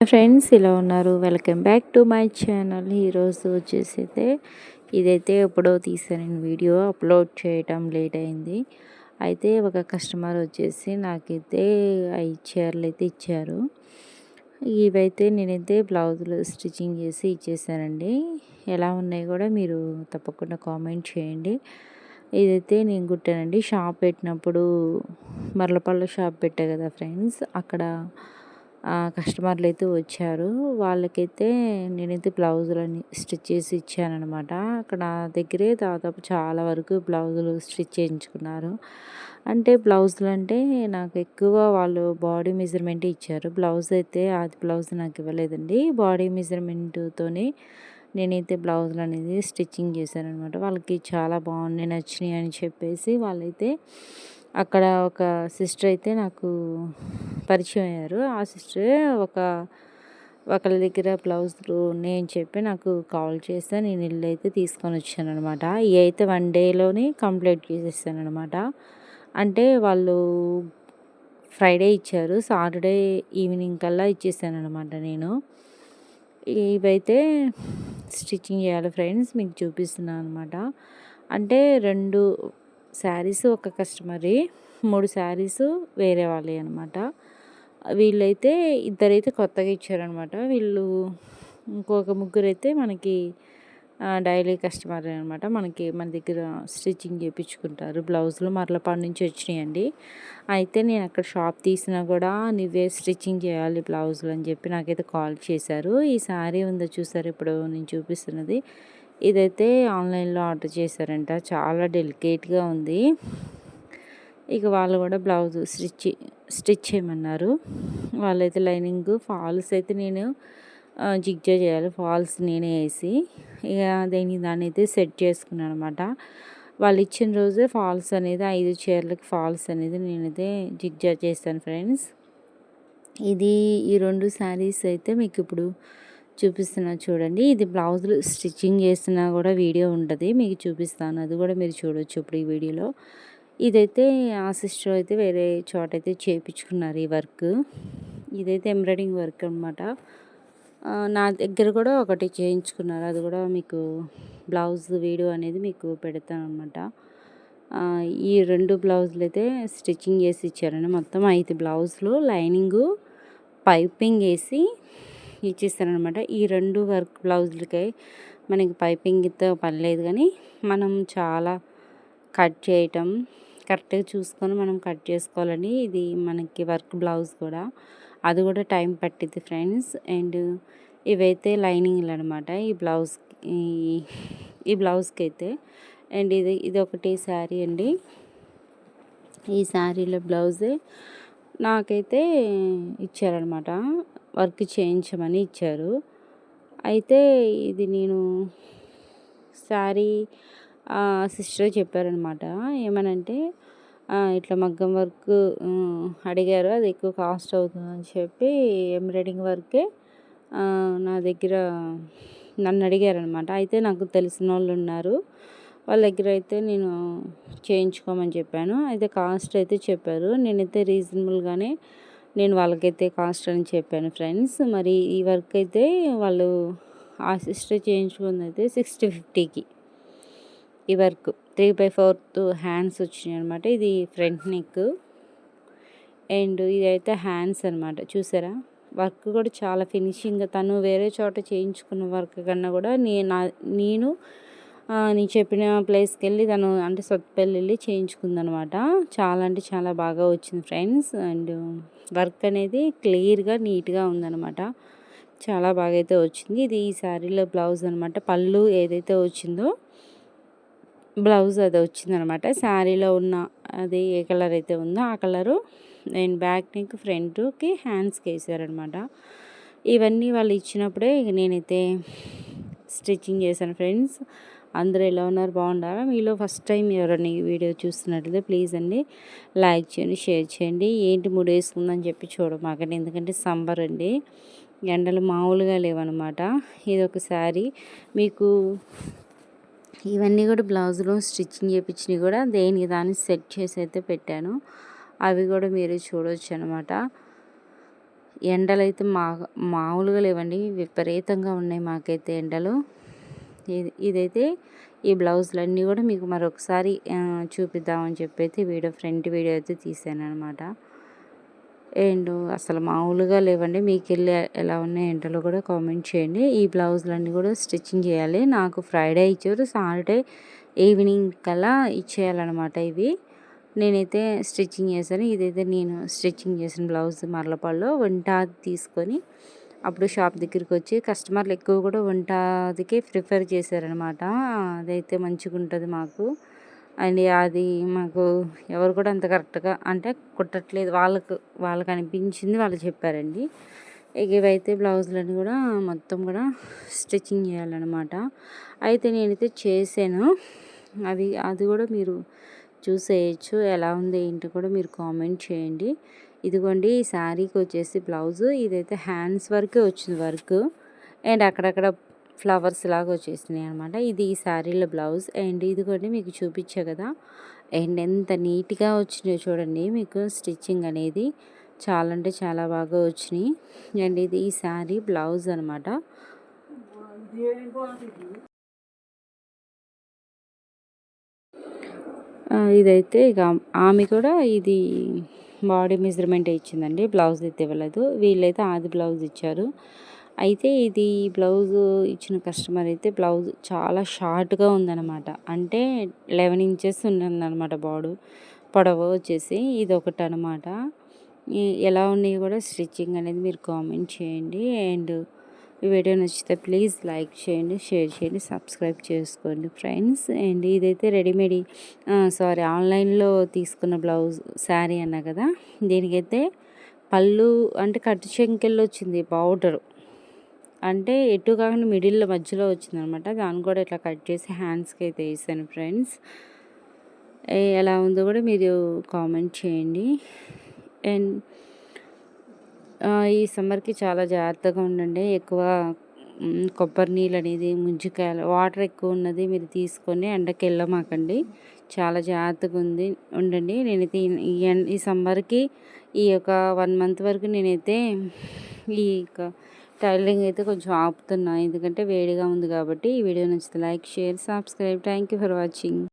Friends ఇలా ఉన్నారు. Welcome back to my channel. ఈరోజు వచ్చేసి అయితే ఇదైతే ఎప్పుడో తీసాను వీడియో. అప్లోడ్ చేయటం లేట్ అయింది. అయితే ఒక కస్టమర్ వచ్చేసి నాకైతే ఐదు చీరలు అయితే ఇచ్చారు. ఇవైతే నేనైతే బ్లౌజులు స్టిచ్చింగ్ చేసి ఇచ్చేసానండి. ఎలా ఉన్నాయి కూడా మీరు తప్పకుండా కామెంట్ చేయండి. ఇదైతే నేను కుట్టానండి. షాప్ పెట్టినప్పుడు మరలపల్ల షాప్ పెట్టా కదా ఫ్రెండ్స్ అక్కడ కస్టమర్లు అయితే వచ్చారు. వాళ్ళకైతే నేనైతే బ్లౌజులని స్టిచ్ చేసి ఇచ్చానమాట అక్కడ దగ్గరే దాదాపు చాలా వరకు బ్లౌజులు స్టిచ్ చేయించుకున్నారు. అంటే బ్లౌజులు అంటే నాకు ఎక్కువ వాళ్ళు బాడీ మెజర్మెంట్ ఇచ్చారు. బ్లౌజ్ అయితే అది బ్లౌజ్ నాకు ఇవ్వలేదండి. బాడీ మెజర్మెంట్తోనే నేనైతే బ్లౌజులు అనేది స్టిచ్చింగ్ చేశాను అనమాట వాళ్ళకి చాలా బాగున్నాయి నచ్చినాయి అని చెప్పేసి వాళ్ళైతే అక్కడ ఒక సిస్టర్ అయితే నాకు పరిచయం అయ్యారు. ఆ సిస్టర్ ఒక ఒకళ్ళ దగ్గర బ్లౌజులు ఉన్నాయని చెప్పి నాకు కాల్ చేస్తే నేను ఇల్లు అయితే తీసుకొని వచ్చాను అనమాట ఇవి అయితే వన్ డేలోనే కంప్లీట్ చేసేసాను అనమాట అంటే వాళ్ళు ఫ్రైడే ఇచ్చారు. సాటర్డే ఈవినింగ్ కల్లా ఇచ్చేసాను అనమాట నేను. ఇవైతే స్టిచ్చింగ్ చేయాలి ఫ్రెండ్స్ మీకు చూపిస్తున్నాను అనమాట అంటే రెండు శారీస్ ఒక కస్టమర్ మూడు శారీస్ వేరే వాళ్ళే అనమాట వీళ్ళైతే ఇద్దరైతే కొత్తగా ఇచ్చారనమాట వీళ్ళు ఇంకొక ముగ్గురు అయితే మనకి డైలీ కస్టమర్ అనమాట మనకి మన దగ్గర స్టిచ్చింగ్ చేయించుకుంటారు బ్లౌజులు మరలపాడు నుంచి వచ్చినాయండి. అయితే నేను అక్కడ షాప్ తీసినా కూడా నువ్వే స్టిచ్చింగ్ చేయాలి బ్లౌజులు అని చెప్పి నాకైతే కాల్ చేశారు. ఈ శారీ ఉందో చూసారు ఇప్పుడు నేను చూపిస్తున్నది. ఇదైతే ఆన్లైన్లో ఆర్డర్ చేశారంట. చాలా డెలికేట్గా ఉంది. ఇక వాళ్ళు కూడా బ్లౌజ్ స్టిచ్ స్టిచ్ చేయమన్నారు. వాళ్ళైతే లైనింగ్ ఫాల్స్ అయితే నేను జిగ్జా చేయాలి. ఫాల్స్ నేనే వేసి ఇక దేని దాన్ని అయితే సెట్ చేసుకున్నాను అనమాట వాళ్ళు ఇచ్చిన రోజే ఫాల్స్ అనేది ఐదు చీరలకి ఫాల్స్ అనేది నేనైతే జిగ్జా చేస్తాను ఫ్రెండ్స్. ఇది ఈ రెండు శారీస్ అయితే మీకు ఇప్పుడు చూపిస్తున్నా చూడండి. ఇది బ్లౌజులు స్టిచ్చింగ్ చేస్తున్నా కూడా వీడియో ఉంటుంది. మీకు చూపిస్తాను. అది కూడా మీరు చూడవచ్చు ఇప్పుడు ఈ వీడియోలో. ఇదైతే ఆ సిస్టర్ అయితే వేరే చోట అయితే చేయించుకున్నారు ఈ వర్క్. ఇదైతే ఎంబ్రాయిడింగ్ వర్క్ అనమాట నా దగ్గర కూడా ఒకటి చేయించుకున్నారు. అది కూడా మీకు బ్లౌజ్ వీడియో అనేది మీకు పెడతాను అనమాట ఈ రెండు బ్లౌజులు అయితే స్టిచ్చింగ్ చేసి ఇచ్చారండి. మొత్తం ఐదు బ్లౌజులు లైనింగు పైపింగ్ వేసి ఇచ్చేస్తారనమాట ఈ రెండు వర్క్ బ్లౌజులకై మనకి పైపింగ్తో పని లేదు కానీ మనం చాలా కట్ చేయటం కరెక్ట్గా చూసుకొని మనం కట్ చేసుకోవాలని ఇది మనకి వర్క్ బ్లౌజ్ కూడా. అది కూడా టైం పట్టింది ఫ్రెండ్స్. అండ్ ఇవైతే లైనింగ్లు అనమాట ఈ బ్లౌజ్ ఈ బ్లౌజ్కి అయితే అండ్ ఇది ఇది ఒకటి శారీ అండి. ఈ శారీలో బ్లౌజే నాకైతే ఇచ్చారనమాట వర్క్ చేయించమని ఇచ్చారు. అయితే ఇది నేను శారీ సిస్టర్ చెప్పారనమాట. ఏమనంటే ఇట్లా మగ్గం వర్క్ అడిగారు. అది ఎక్కువ కాస్ట్ అవుతుందని చెప్పి ఎంబ్రాయిడింగ్ వర్కే నా దగ్గర నన్ను అడిగారనమాట. అయితే నాకు తెలిసిన వాళ్ళు ఉన్నారు. వాళ్ళ దగ్గర అయితే నేను చేయించుకోమని చెప్పాను. అయితే కాస్ట్ అయితే చెప్పారు. నేనైతే రీజనబుల్గానే నేను వాళ్ళకైతే కాస్ట్ అని చెప్పాను ఫ్రెండ్స్. మరి ఈ వర్క్ అయితే వాళ్ళు ఆ సిస్టర్ చేయించుకుంది అయితే సిక్స్టీ ఫిఫ్టీకి ఈ work three by fourth hands వచ్చినాయి అనమాట ఇది ఫ్రంట్ నెక్. అండ్ ఇదైతే హ్యాండ్స్ అనమాట చూసారా? వర్క్ కూడా చాలా ఫినిషింగ్. తను వేరే చోట చేయించుకున్న వర్క్ కన్నా కూడా నేను నేను నేను చెప్పిన ప్లేస్కి వెళ్ళి తను అంటే సొత్తుపల్లి వెళ్ళి చేయించుకుందనమాట చాలా అంటే చాలా బాగా వచ్చింది ఫ్రెండ్స్. అండ్ వర్క్ అనేది క్లియర్గా నీట్గా ఉందనమాట చాలా బాగా అయితే వచ్చింది. ఇది ఈ శారీలో బ్లౌజ్ అనమాట పళ్ళు ఏదైతే వచ్చిందో బ్లౌజ్ అది వచ్చిందనమాట. శారీలో ఉన్న అది ఏ కలర్ అయితే ఉందో ఆ కలరు. నేను బ్యాక్ నెక్ ఫ్రంట్కి హ్యాండ్స్కి వేసారనమాట. ఇవన్నీ వాళ్ళు ఇచ్చినప్పుడే నేనైతే స్టిచ్చింగ్ చేశాను ఫ్రెండ్స్. అందరూ ఎలా ఉన్నారు? బాగుండారా మీలో ఫస్ట్ టైం ఎవరైనా ఈ వీడియో చూస్తున్నట్లయితే ప్లీజ్ అండి లైక్ చేయండి షేర్ చేయండి. ఏంటి మూడు వేసుకుందని చెప్పి చూడమాకండి. ఎందుకంటే సంబర్ అండి. ఎండలు మామూలుగా లేవన్నమాట ఇది ఒక శారీ. మీకు ఇవన్నీ కూడా బ్లౌజ్లో స్టిచ్చింగ్ చేయించినవి కూడా దేనికి దాన్ని సెట్ చేసి అయితే పెట్టాను. అవి కూడా మీరు చూడవచ్చు అనమాట ఎండలు అయితే మా మామూలుగా లేవండి విపరీతంగా ఉన్నాయి మాకైతే ఎండలు. ఇది ఇదైతే ఈ బ్లౌజులన్నీ కూడా మీకు మరొకసారి చూపిద్దామని చెప్పి అయితే వీడియో ఫ్రంట్ వీడియో అయితే తీసాను అనమాట అండ్ అసలు మామూలుగా లేవండి. మీకు వెళ్ళి ఎలా ఉన్నాయి ఎంటలో కూడా కామెంట్ చేయండి. ఈ బ్లౌజులన్నీ కూడా స్టిచ్చింగ్ చేయాలి. నాకు ఫ్రైడే ఇచ్చారు సాటర్డే ఈవినింగ్ కల్లా ఇచ్చేయాలన్నమాట ఇవి. నేనైతే స్టిచ్చింగ్ చేశాను. ఇదైతే నేను స్టిచ్చింగ్ చేసిన బ్లౌజ్ మరలపాల్లో వంట తీసుకొని అప్పుడు షాప్ దగ్గరికి వచ్చి కస్టమర్లు ఎక్కువ కూడా వంటదికే ప్రిఫర్ చేశారనమాట అదైతే మంచిగా ఉంటుంది మాకు. అండ్ అది మాకు ఎవరు కూడా అంత కరెక్ట్గా అంటే కుట్టట్లేదు. వాళ్ళకు వాళ్ళకి అనిపించింది వాళ్ళు చెప్పారండి. ఇక ఇవైతే బ్లౌజులని కూడా మొత్తం కూడా స్టిచ్చింగ్ చేయాలన్నమాట. అయితే నేనైతే చేశాను. అవి అది కూడా మీరు చూసేయచ్చు. ఎలా ఉంది ఏంటి కూడా మీరు కామెంట్ చేయండి. ఇదిగోండి ఈ శారీకి వచ్చేసి బ్లౌజు. ఇదైతే హ్యాండ్స్ వరకే వచ్చింది వర్క్. అండ్ అక్కడక్కడ ఫ్లవర్స్ లాగా వచ్చేసినాయి అనమాట ఇది ఈ శారీల బ్లౌజ్ అండ్ ఇది కూడా మీకు చూపించా కదా. అండ్ ఎంత నీట్గా వచ్చినాయో చూడండి. మీకు స్టిచ్చింగ్ అనేది చాలా అంటే చాలా బాగా వచ్చినాయి. అండ్ ఇది ఈ శారీ బ్లౌజ్ అనమాట ఇదైతే ఇక ఆమె కూడా ఇది బాడీ మెజర్మెంట్ ఇచ్చిందండి. బ్లౌజ్ అయితే ఇవ్వలేదు. వీళ్ళైతే ఆది బ్లౌజ్ ఇచ్చారు. అయితే ఇది బ్లౌజ్ ఇచ్చిన కస్టమర్ అయితే బ్లౌజ్ చాలా షార్ట్గా ఉందన్నమాట. అంటే లెవెన్ ఇంచెస్ ఉందన్నమాట బాడు. పొడవు వచ్చేసి ఇది ఒకటి అనమాట ఎలా ఉన్నాయి కూడా స్టిచ్చింగ్ అనేది మీరు కామెంట్ చేయండి. అండ్ ఈ వీడియో నచ్చితే ప్లీజ్ లైక్ చేయండి షేర్ చేయండి సబ్స్క్రైబ్ చేసుకోండి ఫ్రెండ్స్. అండ్ ఇదైతే రెడీమేడ్ సారీ ఆన్లైన్లో తీసుకున్న బ్లౌజ్ శారీ అన్నా కదా. దీనికైతే పళ్ళు అంటే కట్టు చెంకెళ్ళు వచ్చింది పౌడరు అంటే ఎటు కాకుండా మిడిల్లో మధ్యలో వచ్చింది అనమాట దాన్ని కూడా ఇట్లా కట్ చేసి హ్యాండ్స్కి అయితే వేసాను ఫ్రెండ్స్. ఎలా ఉందో కూడా మీరు కామెంట్ చేయండి. అండ్ ఈ సమ్మర్కి చాలా జాగ్రత్తగా ఉండండి. ఎక్కువ కొబ్బరి నీళ్ళు అనేది ముంజికాయలు వాటర్ ఎక్కువ ఉన్నది మీరు తీసుకొని ఎండకి వెళ్ళమాకండి. చాలా జాగ్రత్తగా ఉంది ఉండండి. నేనైతే ఈ ఈ సమ్మర్కి ఈ యొక్క వన్ మంత్ వరకు నేనైతే ఈ టైలరింగ్ అయితే కొంచెం ఆపుతున్నాను ఎందుకంటే వేడిగా ఉంది కాబట్టి ఈ వీడియో నచ్చితే like share subscribe. Thank you for watching.